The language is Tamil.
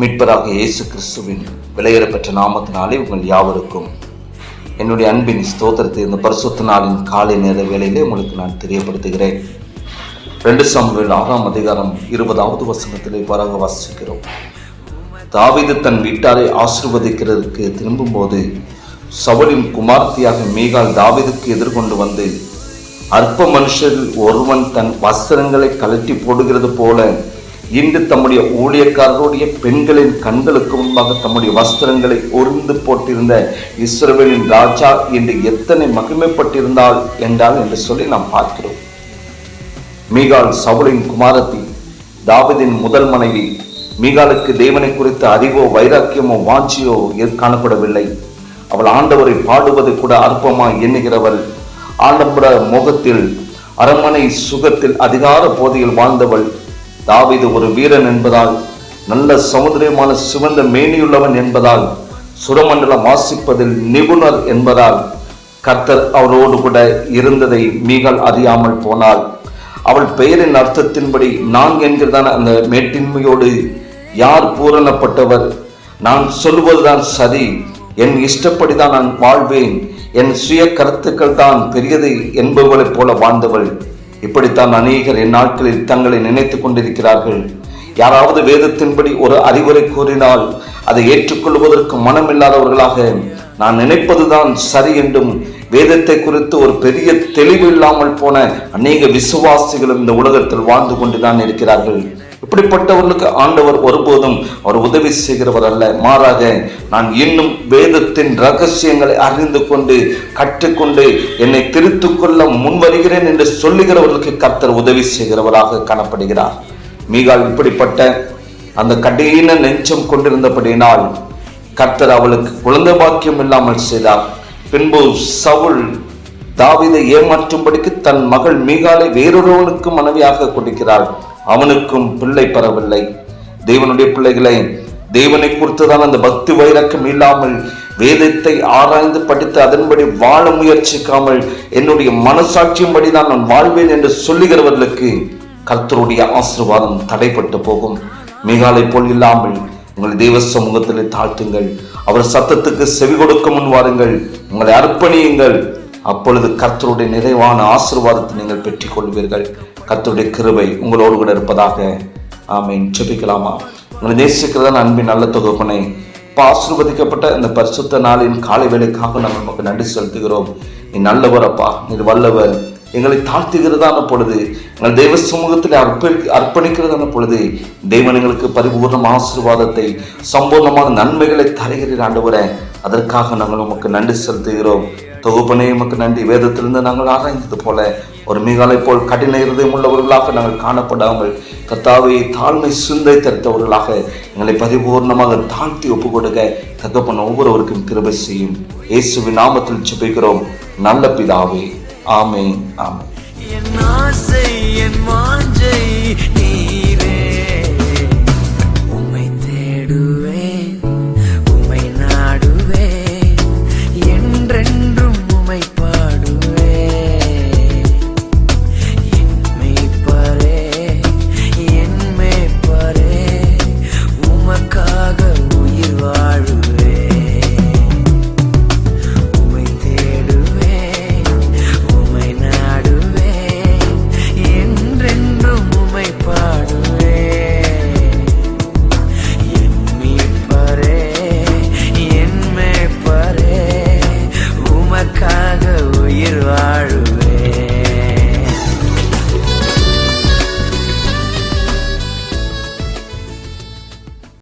மீட்பராக இயேசு கிறிஸ்துவின் விலையேறப்பெற்ற நாமத்தினாலே உங்கள் யாவருக்கும் என்னுடைய அன்பின் ஸ்தோத்திரத்தை இந்த பரிசுத்த நாளின் காலை நேர வேளையிலே உங்களுக்கு நான் தெரியப்படுத்துகிறேன். ரெண்டு சாமுவேல் ஆறாம் அதிகாரம் இருபதாவது வசனத்திலே இவ்வாறாக வாசிக்கிறோம். தாவிது தன் வீட்டாரை ஆசிர்வதிக்கிறதுக்கு திரும்பும்போது சவுலின் குமார்த்தியாக மீகால் தாவிதுக்கு எதிர்கொண்டு வந்து அற்ப மனுஷரில் ஒருவன் தன் வஸ்திரங்களை கழட்டி போடுகிறது போல இன்று தம்முடைய ஊழியக்காரருடைய பெண்களின் கண்களுக்கு முன்பாக தம்முடைய வஸ்திரங்களை ஒருந்து போட்டிருந்த இஸ்ரவேலின் ராஜா இன்று எத்தனை மகிமைப்பட்டிருந்தாள் என்றால் என்று சொல்லி நாம் பார்க்கிறோம். மீகால் சவுலின் குமாரத்தி தாவிதின் முதல் மனைவி மீகாலுக்கு தேவனை குறித்த அறிவோ வைராக்கியமோ வாஞ்சியோ காணப்படவில்லை. அவள் ஆண்டவரை பாடுவது கூட அற்பமாய் எண்ணுகிறவள். ஆடம்பர முகத்தில் அரண்மனை சுகத்தில் அதிகார போதையில் வாழ்ந்தவள். தாவிது ஒரு வீரன் என்பதால் நல்ல சமுதிரமான சிவந்த மேனியுள்ளவன் என்பதால் சுரமண்டலம் வாசிப்பதில் நிபுணர் என்பதால் கர்த்தர் அவரோடு கூட இருந்ததை மீகால் அறியாமல் போனாள். அவள் பெயரின் அர்த்தத்தின்படி நான் என்கிறதான அந்த மேட்டின்மையோடு யார் பூரணப்பட்டவர்? நான் சொல்வதுதான் சரி. என் இஷ்டப்படிதான் நான் வாழ்வேன். என் சுய கருத்துக்கள் தான் பெரியது என்பவளைப் போல வாழ்ந்தவள். இப்படித்தான் அநேகர் என் நாட்களில் தங்களை நினைத்துக் கொண்டிருக்கிறார்கள். யாராவது வேதத்தின்படி ஒரு அறிவுரை கூறினால் அதை ஏற்றுக்கொள்வதற்கு மனமில்லாதவர்களாக நான் நினைப்பதுதான் சரி என்றும் வேதத்தை குறித்து ஒரு பெரிய தெளிவு இல்லாமல் போன அநேக விசுவாசிகளும் இந்த உலகத்தில் வாழ்ந்து கொண்டுதான் இருக்கிறார்கள். இப்படிப்பட்டவர்களுக்கு ஆண்டவர் ஒருபோதும் அவர் உதவி செய்கிறவர் அல்ல. மாறாக நான் இன்னும் வேதத்தின் ரகசியங்களை அறிந்து கொண்டு கற்றுக்கொண்டு என்னை திருத்து கொள்ள முன்வருகிறேன் என்று சொல்லுகிறவர்களுக்கு கர்த்தர் உதவி செய்கிறவராக காணப்படுகிறார். மீகால் இப்படிப்பட்ட அந்த கடின நெஞ்சம் கொண்டிருந்தபடியினால் கர்த்தர் அவளுக்கு குழந்தை பாக்கியம் இல்லாமல் செய்தார். பின்பு சவுல் தாவிதை ஏமாற்றும்படிக்கு தன் மகள் மீகாலை வேறொருவனுக்கு மனைவியாக கொடுக்கிறாள். அவனுக்கும் பிள்ளை பெறவில்லை. தேவனுடைய பிள்ளைகளை தேவனை குறித்துதான் அந்த பக்தி வைரக்கம் இல்லாமல் வேதத்தை ஆராய்ந்து படித்து அதன்படி வாழ முயற்சிக்காமல் என்னுடைய மனசாட்சியின்படி தான் நான் வாழ்வேன் என்று சொல்லுகிறவர்களுக்கு கர்த்தருடைய ஆசீர்வாதம் தடைப்பட்டு போகும். மீகாலை போல் இல்லாமல் உங்கள் தெய்வ சமூகத்தில் தாழ்த்துங்கள். அவர் சத்தத்துக்கு செவி கொடுக்க முன் வாருங்கள். உங்களை அர்ப்பணியுங்கள். அப்பொழுது கர்த்தருடைய நிறைவான ஆசீர்வாதத்தை நீங்கள் பெற்றுக் கொள்வீர்கள் கர்த்தருடைய கிருபை உங்களோடு கூட இருப்பதாக ஆமீன். செபிக்கலாமா உங்களை நேசிக்கிறதான அன்பின் நல்ல தொகுப்பனை இப்போ ஆசீர்வதிக்கப்பட்ட இந்த பரிசுத்த நாளின் காலை வேலைக்காக நாங்கள் நமக்கு நன்றி செலுத்துகிறோம். நீ நல்லவர் அப்பா நீ வல்லவர். எங்களை தாழ்த்துகிறதான பொழுது எங்கள் தெய்வ சமூகத்தில் அர்ப்பணி அர்ப்பணிக்கிறதான பொழுது தெய்வன் எங்களுக்கு பரிபூர்ண ஆசீர்வாதத்தை சம்பூர்ணமான நன்மைகளை தருகிறீர் ஆண்டவரே. அதற்காக நாங்கள் உமக்கு நன்றி செலுத்துகிறோம். தொகுப்பனே உமக்கு நன்றி. வேதத்திலிருந்து நாங்கள் ஆராய்ந்தது போல ஒரு மிகாலை போல் கடின இருதயம் உள்ளவர்களாக நாங்கள் காணப்படாமல் கர்த்தாவை தாழ்மை சிந்தை தரித்தவர்களாக எங்களை பரிபூர்ணமாக தாழ்த்தி ஒப்பு கொடுக்க தகப்பன ஒவ்வொருவருக்கும் கிருபை செய்யும். இயேசுவின் நாமத்தில் சுபிக்கிறோம் நல்ல பிதாவே. ஆமே ஆமே என் ஆசை என் வாஞ்சை